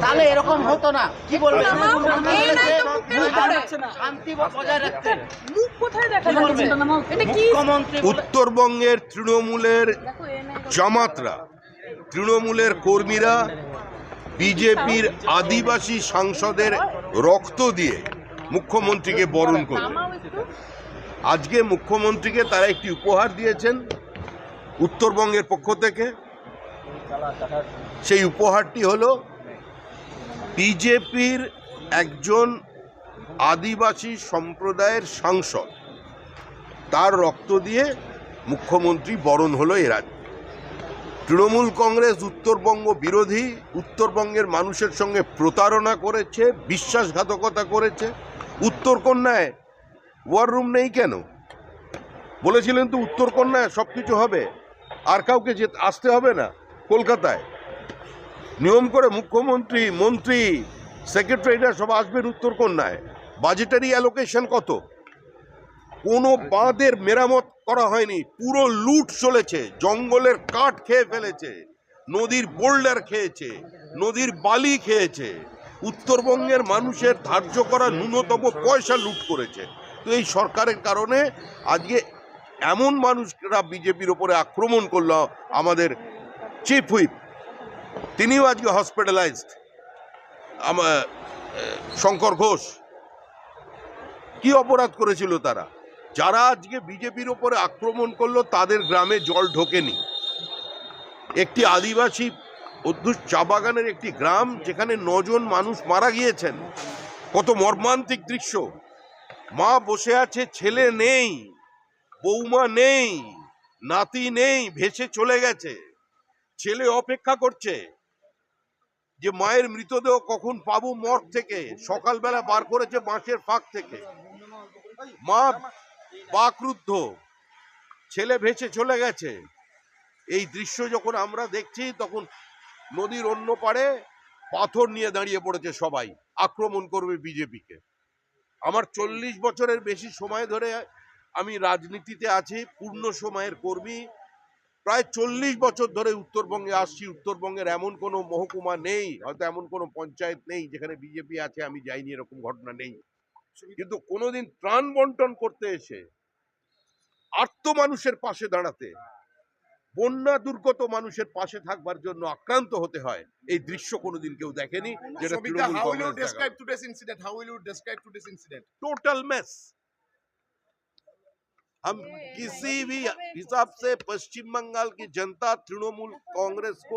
তাহলে এরকম হতো না। কি কি মুখ্যমন্ত্রী বলে- উত্তরবঙ্গের তৃণমূলের জামাতরা তৃণমূলের কর্মীরা বিজেপির আদিবাসী সাংসদের রক্ত দিয়ে মুখ্যমন্ত্রীকে বরণ করবে। আজকে মুখ্যমন্ত্রীকে তারা একটি উপহার দিয়েছেন উত্তরবঙ্গের পক্ষ থেকে। সেই উপহারটি হলো বিজেপির একজন আদিবাসী সম্প্রদায়ের সাংসদ। তার রক্ত দিয়ে মুখ্যমন্ত্রী বরণ হলো এ রাজ্যে। তৃণমূল কংগ্রেস উত্তরবঙ্গ বিরোধী উত্তরবঙ্গের মানুষের সঙ্গে প্রতারণা করেছে, বিশ্বাসঘাতকতা করেছে। উত্তরকন্যায় ওয়ার রুম নেই কেন? বলেছিলেন তো উত্তরকন্যায় সব কিছু হবে। আর কাউকে যে আসতে হবে না। কলকাতায়। নিয়ম করে মুখ্যমন্ত্রী, মন্ত্রী সেক্রেটারিরা সব আসবেন উত্তরকন্যায়। বাজেটারি অ্যালোকেশন কত? কোনো বাঁধের মেরামত করা হয়নি। পুরো লুট চলেছে। জঙ্গলের কাঠ খেয়ে ফেলেছে। নদীর বোল্ডার খেয়েছে। নদীর বালি খেয়েছে। উত্তরবঙ্গের মানুষের ধার্য করা ন্যূনতম পয়সা লুট করেছে। তো এই সরকারের কারণে আজকে এমন মানুষরা বিজেপির ওপরে আক্রমণ করল, আমাদের চিফ হুইপ তিনিও আজকে হসপিটালাইজড শঙ্কর ঘোষ, কি অপরাধ করেছিল তারা? যারা আজকে বিজেপির ওপরে আক্রমণ করল, তাদের গ্রামে জল ঢোকেনি। একটি আদিবাসী অদ্ভুত চা বাগানের একটি গ্রাম, যেখানে নজন মানুষ মারা গিয়েছেন। কত মর্মান্তিক দৃশ্য। মা বসে আছে, ছেলে নেই, বৌমা নেই, নাতি নেই, ভেসে চলে গেছে। ছেলে অপেক্ষা করছে যে মায়ের মৃতদেহ কখন পাবো মর্গ থেকে? সকালবেলা বার করেছে বাঁশের ফাঁক থেকে। মা বাকরুদ্ধ, ছেলে ভেসে চলে গেছে। এই দৃশ্য যখন আমরা দেখছি, তখন নদীর অন্য পাড়ে পাথর নিয়ে দাঁড়িয়ে পড়েছে সবাই, আক্রমণ করবে বিজেপিকে। আমার চল্লিশ বছরের বেশি সময় ধরে আমি রাজনীতিতে আছি, পূর্ণ সময়ের কর্মী প্রায় চল্লিশ বছর ধরে উত্তরবঙ্গে আসছি। উত্তরবঙ্গের এমন কোনো মহকুমা নেই হয়তো এমন কোনো পঞ্চায়েত নেই যেখানে বিজেপি আছে আমি যাইনি এরকম ঘটনা নেই। কিন্তু কোনোদিন ত্রাণ বন্টন করতে এসে আর্ত মানুষের পাশে দাঁড়াতে বন্যা দুর্গত মানুষের পাশে থাকবার জন্য আক্রান্ত হতে হয় এই দৃশ্য কোনোদিন কেউ দেখেনি যেটা Shobita, তৃণমূল हम किसी भी हिसाब से पश्चिम बंगाल की जनता तृणमूल कांग्रेस को